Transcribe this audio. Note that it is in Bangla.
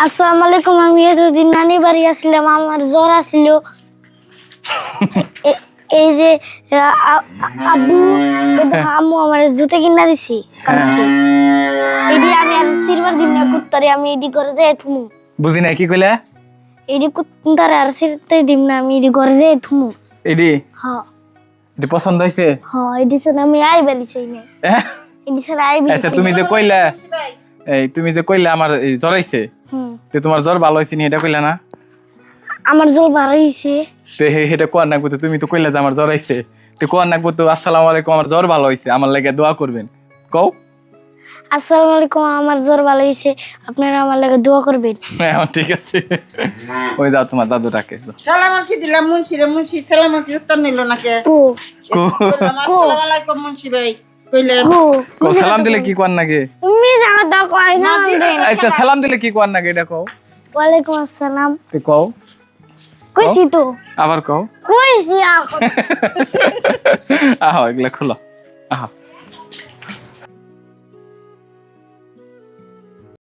আসসালামু আলাইকুম আমি এতদিন নানি বাড়ি আসছিলাম আমার জ্বর আসছিল। এই যে আব্বু আম্মু আমার জুতে কিনা দিছি কালকে এডি আমি আর সিরবার দিন না কুত্তারে আমি এডি করে যাই থুমু। বুঝি নাই কি কইলা? এডি কুত্তারে আর সিরতে দিম না আমি এডি করে যাই থুমু। এডি হ। এডি পছন্দ হইছে? হ এডি ছাড়া আমি আই বেলি চাই না হ্যাঁ? এডি ছাড়া আই আচ্ছা তুমি যে কইলা এই তুমি যে কইলা আমার এই জ্বর আইছে হুম তে তোমার জ্বর ভালো হইছে নি এটা কইলা না? আমার জল বাড়াইছে তে হে হেটা কোয়ার নাকবো তুমি তো কইলা যে আমার জ্বর আইছে তে কোয়ার নাকবো তো আসসালামু আলাইকুম আমার জ্বর ভালো হইছে আমার লাগে দোয়া করবেন। কও। আসসালামু আলাইকুম আমার জ্বর ভালো হয়েছে আপনারা আমার লাগে দোয়া করবেন। হ্যাঁ ঠিক আছে। ওই যাও তোমার দাদু ডাকে। সালাম আলকি দিলাম মুন্সি রে মুন্সি সালাম আলকি উত্তর নিল না কে। কো। কো আসসালামু আলাইকুম মুন্সি ভাই কইলেন। কো। সালাম দিলে কি কোয়ার নাকি? তো কয় না আচ্ছা সালাম দিলে কি কোয়ার নাকি এটা কও ওয়ালাইকুম আসসালাম। তুই কও। কইছি তো। আবার কও। কইছি আহ এগুলা খোলো। আহ।